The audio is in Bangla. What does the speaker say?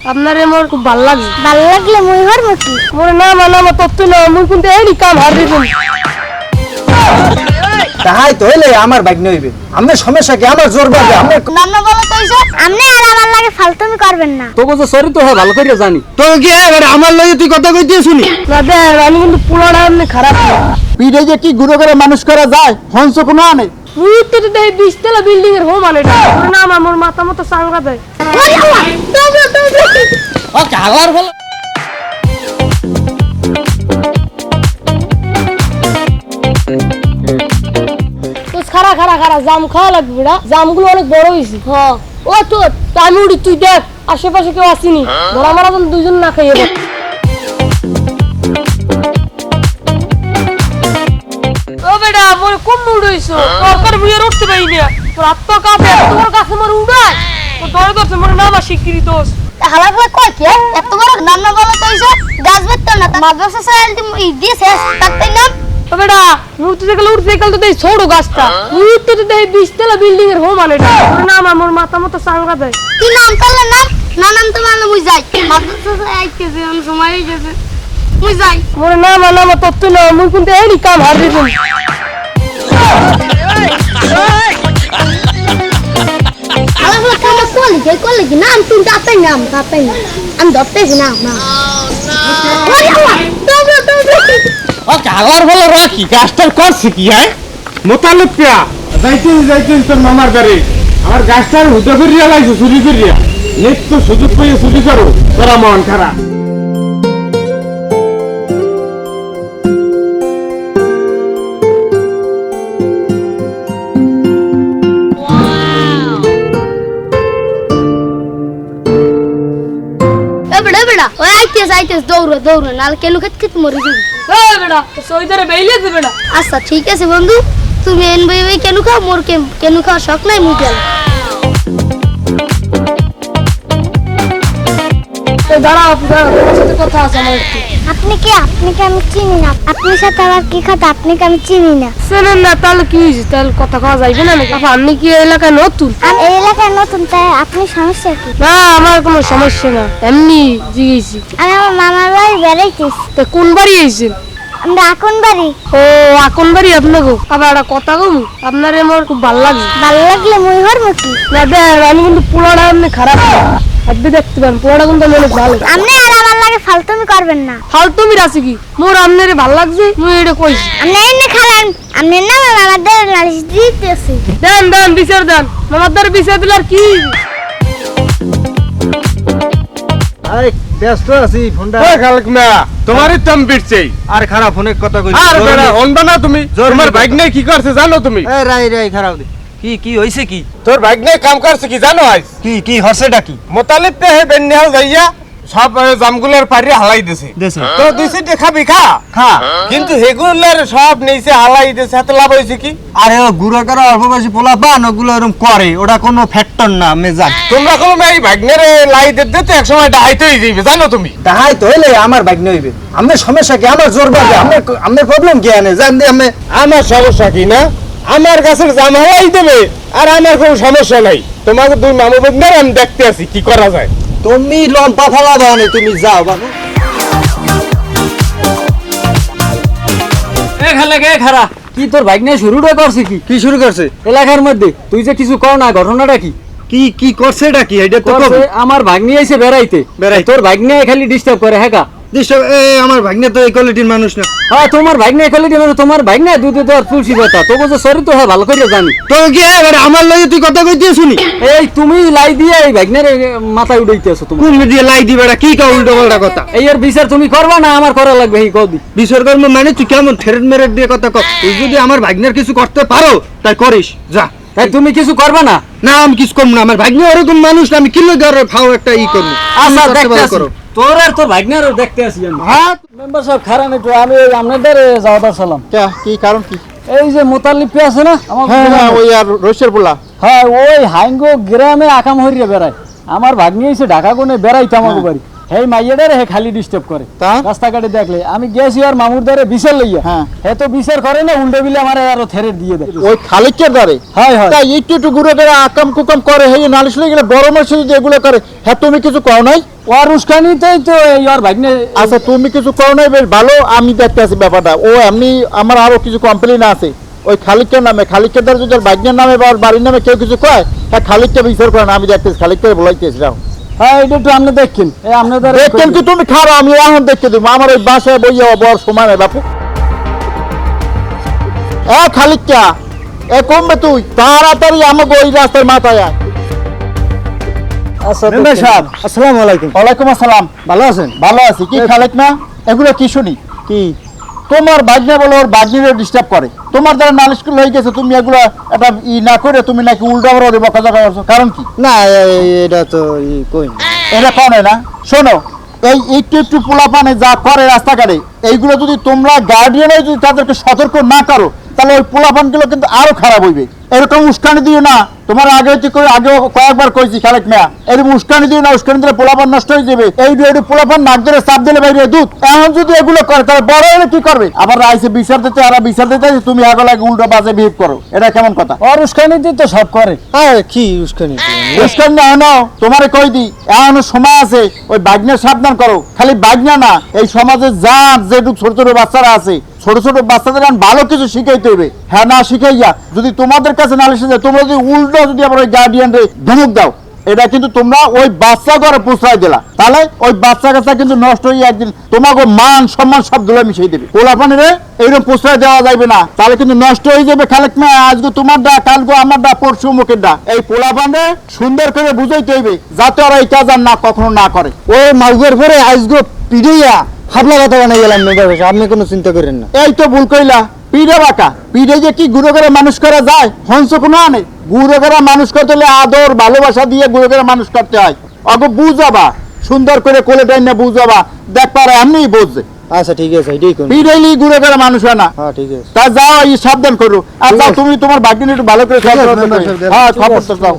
আপনারে মোর খুব ভালো লাগছে। ভালো লাগলে মুই হর মুখি। মোর না মানে আমার তত্ত্ব না মুই কিন্তু এই কাম হার তাহাই তো হইলে আমার বাইক নইবে আমার সমস্যা কি? আমার জোর বাজে। বলো কইছো আমনে আর আমার লাগে ফালতুমি করবেন না। তোকে যে চরিত্র হয় ভালো করে জানি। তো কি এবার আমার লগে তুই কথা কইতে শুনি? না দেখ আমি কিন্তু পুলাটা এমনি খারাপ। না পিঠে যে কি গুঁড়ো করে মানুষ করা যায় হংস কোনো আনে? তো বিশতলা বিল্ডিং এর হোম আনে মোর না আমার মোর মাথা মতো সাংগা দেয়। ওরে আল্লাহ তোমরা তোমরা ও কালার বলে খারা খারা খারা জাম খাওয়া লাগবে বেড়া জামগুলো অনেক বড় হয়েছে। হ ও তো তো আমি উড়ি তুই দেখ আশেপাশে কেউ আসিনি। ধরা মারা যেন দুজন না খাইয়ে দেখ বেটা মোর মুড হইছো দরকার বুঝে উঠতে পারি না। তোর আত্মা কাঁপে তোমার কাছে মোর উড়ায় তো দরে দরছে মোর না বা স্বীকৃতি দোষ। হালা হালা কই কি এত বড় নাম না বলো কইছো গাছ বেত্ত না। মাদ্রাসা সাইল তুমি দিছে তাতে নাম? ও বেটা মূর্তি থেকে উঠতে গেল তো দেই ছোট গাছটা। মূর্তি তো দেই বিশতলা বিল্ডিং এর হোম আনে না। আমার মোর মাথা মতো সাংগা দেয়। কি নাম? তাহলে নাম? না নাম তো মানে মুই যাই। মাদ্রাসা আইতেছে আমি সময় হয়ে মুই যাই। মোর না মানে আমার তত্ত্ব না মুই কিন্তু এই কাম হার দিবেন হালা হালা কাম কোলি কে কোলি কি নাম তুমি তাতে নাম তাতে নাম আমি ধরতেছি না হ্যাঁ মোতালেব পিয়া যাইতেন যাইতেন তোর মামার বাড়ি আমার গাছটার হুদা করিয়া লাগছে চুরি করিয়া নিত্য সুযোগ পেয়ে চুরি করো, তোরা মন খারাপ। এবড়া ওই দৌড়ো দৌড়ো দৌড় কেন খেত খেত মরে যাবি? বেইলে দে আচ্ছা ঠিক আছে বন্ধু। তুমি এন বই বই কেন খাও? মোর কেন কেন খাওয়া শখ নাই মুখে? গেল দাঁড়াও দাঁড়াও কথা আছে আমার একটু। আপনি কি? আপনি কি আমি চিনি না। আপনার সাথে আবার কি খাতে? আপনি কি আমি চিনি না। শোনেন না তাহলে কি হয়েছে? তাহলে কথা কওয়া যাইবে না নাকি? আপনি কি এই এলাকায় নতুন? আমি এই এলাকায় নতুন তাই আপনি সমস্যা কি? না আমার কোনো সমস্যা না। এমনি জিগেছি। আমি আমার মামার বাড়ি বেড়াইতেছি। তো কোন বাড়ি আইছেন আমরা এখন বাড়ি। ও আকন বাড়ি আপনাকে? আবার একটা কথা কম। আপনার আমার খুব ভালো লাগছে। ভালো লাগলে মুই হর মুখি না দেখ আমি কিন্তু পুরোটা এমনি খারাপ। আপনি দেখতে পারেন পুরোটা কিন্তু অনেক ভালো। আপনি আর আমার লাগে ফালতুমি করবেন না। ফালতু মির কি? মোর আপনারে ভালো লাগছে মুই এটা কইছি। আপনি এনে খালেন আপনি না আমাদের নালিশ দিতেছি। দেন দেন বিচার দেন। মামার বিচার দিলে কি? আরে ব্যস্ত আছি ফোনটা ওই খালেক মিয়া তোমারই তম বিটছেই আর খারাপ ফোনে কথা কই আর বেড়া অনবা না তুমি? জোর তোমার। বাইক নেই কি করছে জানো তুমি? এই রাই রাই খারাপ দে। কি কি হইছে কি? তোর নেই কাম করছে কি জানো আজ? কি কি হসেটা কি? মোতালেব পে হে বেন্যাল যাইয়া সব জামগুলোর পাড়ি হালাই দিছে। তো দুই সিটে খাবি খা। খা। কিন্তু হেগুলার সব নিচে হালাই দিছে হাতে লাভ হয়েছে কি? আরে গুড়া করা অল্প পোলা পান ওগুলো এরকম করে। ওটা কোনো ফ্যাক্টর না আমি জানি তোমরা কোনো এই ভাগ্নের লাই দিতে তো এক সময় ডাইতেই যাইবে জানো তুমি? তাহাই তো হইলে আমার বাইক নইবে আমার সমস্যা কি? আমার জোর বাজে আমার আমার প্রবলেম কি আনে জান আমি আমার সমস্যা কি না? আমার গাছের জাম হালাই দেবে আর আমার কোনো সমস্যা নাই। তোমাকে দুই মামু বন্ধুর আমি দেখতে আছি কি করা যায়। তুমি লম্পা ফলা দাও তুমি যাও বাবু। এ খালে গে খারা কি তোর বাইক নিয়ে শুরুটা করছে কি? কি শুরু করছে? এলাকার মধ্যে। তুই যে কিছু কর না ঘটনাটা কি? কি কি করছে এটা কি? এটা তো আমার ভাগ নিয়ে এসে বেড়াইতে। তোর ভাগ নিয়ে খালি ডিস্টার্ব করে হ্যাঁ ডিস্টার্ব এ আমার ভাগ্নে তো এই কোয়ালিটির মানুষ না। হ্যাঁ তোমার ভাগ নিয়ে খালি দিবে তোমার ভাগ নিয়ে দুধে তো আর তুলসী কথা তোকে যে চরিত্র হয় ভালো করে জানি। তো কি এবার আমার লগে তুই কথা কইতে শুনি? এই তুমি লাই দিয়ে এই ভাগ নিয়ে মাথায় উঠাইতেছো তুমি। কোন দিয়ে লাই দিবে কি কা উল্টো পাল্টা কথা? এই এর বিচার তুমি করবা না আমার করা লাগবে এই কদি বিচার কর্ম মানে তুই কেমন ফেরত মেরেট দিয়ে কথা কর তুই যদি আমার ভাগ্নের কিছু করতে পারো তাই করিস। যা। এই তুমি কিছু করবা না? না আমি কিছু করব না। আমার ভাগ্নে ওরকম মানুষ না আমি কিলো ঘরে ফাও একটা ই করব? আচ্ছা দেখতে করো। তোর আর তোর ভাগ্নের দেখতে আসি হ্যাঁ? মেম্বার সাহেব খারাপ একটু আমি ওই আপনাদের যাওয়ার সালাম। কে? কি কারণ কি? এই যে মোতাল্লিপি আছে না আমার হ্যাঁ হ্যাঁ ওই আর রসের পোলা। হ্যাঁ ওই হাইঙ্গো গ্রামে আকাম হরিয়ে বেড়ায়। আমার ভাগ্নি এসে ঢাকা কোনে বেড়াইতে আমাকে বাড়ি। এই মাইয়াটারে হে খালি ডিস্টার্ব করে? রাস্তাঘাটে দেখলে আমি গেছি আর মামুর দ্বারে বিচার লইয়া। হ্যাঁ। হে তো বিচার করে না উল্টো বিলে আমার আরও থেরে দিয়ে দেয়। ওই খালিকের দ্বারে হয় হয়। তাই একটু একটু ঘুরে করে আকাম কুকাম করে হে নালিশ লই গেলে বড় মাসে যদি এগুলো করে হ্যাঁ তুমি কিছু কও নাই? ওর উস্কানিতেই তো এই ওর ভাগ্নে আচ্ছা তুমি কিছু কও নাই বেশ ভালো আমি দেখতে আছি ব্যাপারটা। ও এমনি আমার আরও কিছু কমপ্লেন আছে। ওই খালিকের নামে খালিকের দ্বারা যদি ভাগ্নের নামে বা বাড়ির নামে কেউ কিছু কয় হ্যাঁ খালিককে বিচার করে না আমি দেখতেছি খালিককে বলাইতেছি হ্যাঁ এটা আপনি দেখেন। আপনাদের দেখেন কি তুমি খারাপ আমি এখন দেখতে দেবো। আমার ওই বাসায় বইয়া বর সময় নাই বাপু। এ খালিকা এ কমবে তুই? তাড়াতাড়ি আমাকে ওই রাস্তার মাথায় আয়। আচ্ছা আসসালামু আলাইকুম। ওয়ালাইকুম আসসালাম। ভালো আছেন? ভালো আছি। কি খালেক না? এগুলো কি শুনি? কি? তোমার বাজনা বলে ওর বাজনিরে ডিস্টার্ব করে। তোমার দ্বারা নালিশ হয়ে গেছে তুমি এগুলো একটা ই না করে তুমি নাকি উল্টা বড় বকা জকা করছ। কারণ কি? না এটা তো কই এটা কনে না? শোনো এই একটু একটু পোলাপানে যা করে রাস্তাঘাটে এইগুলো যদি তোমরা গার্ডিয়ানে যদি তাদেরকে সতর্ক না করো তাহলে ওই পোলাপানগুলো কিন্তু আরও খারাপ হইবে। এরকম উস্কানি দিও না। তোমার আগে হচ্ছে আগেও কয়েকবার কইছি খালেক মেয়া। এরকম উস্কানি দিও না উস্কানি দিলে পোলাপান নষ্ট হয়ে যাবে। এই একটু পোলাপান নাক ধরে চাপ দিলে বাইরে দুধ। এখন যদি এগুলো করে তাহলে বড় হলে কি করবে? আবার আইসে বিচার দিতে আর বিচার দিতে তুমি আগে লাগে উল্টো বাজে বিহেভ করো। এটা কেমন কথা? ওর উস্কানিতেই তো সব করে। হ্যাঁ কি উস্কানি? উস্কানি না হনো তোমারে কই দি এখনও সময় আছে ওই বাগনা সাবধান করো। খালি বাগনা না এই সমাজে যা যেটুক ছোট ছোট বাচ্চারা আছে ছোট ছোট বাচ্চাদের ভালো কিছু শিখাইতে হবে হ্যাঁ না শিখাইয়া যদি তোমাদের কাছে নালিশে যায় তোমরা যদি উল্টো যদি আবার ওই গার্ডিয়ানরে ধমক দাও এটা কিন্তু তোমরা ওই বাচ্চা ঘরে পোষাই দিলা। তাহলে ওই বাচ্চা কাচ্চা কিন্তু নষ্ট হয়ে একদিন তোমাকে মান সম্মান সব ধুলে মিশিয়ে দেবে। পোলাপানিরে এইরকম প্রশ্রয় দেওয়া যাবে না তাহলে কিন্তু নষ্ট হয়ে যাবে খালেক মা আজকে তোমার ডা কালকে আমার ডা পরশু মুখের ডা এই পোলাপানে সুন্দর করে বুঝাইতে হইবে যাতে ওরা এই কাজ আর না কখনো না করে। ওই মাউগের পরে আজগো পিড়িয়া হাবলা কথা বানাই গেলাম মেম্বার সাহেব আপনি কোনো চিন্তা করেন না। এই তো ভুল কইলা পিড়ে বাঁকা পিড়ে যে কি গুঁড়ো করে মানুষ করা যায় হংস কোনো আনে? গুঁড়ো করে মানুষ করতে হলে আদর ভালোবাসা দিয়ে গুঁড়ো করে মানুষ করতে হয়। অগো বুঝাবা সুন্দর করে কোলে দেয় না বুঝাবা। দেখ পারে এমনি বুঝছে আচ্ছা ঠিক আছে এটাই করুন। পিড়াইলি গুঁড়ো করে মানুষ হয় না। হ্যাঁ ঠিক আছে। তা যাও এই সাবধান করো। আর যাও তুমি তোমার বাকি একটু ভালো করে হ্যাঁ খবর তো যাও।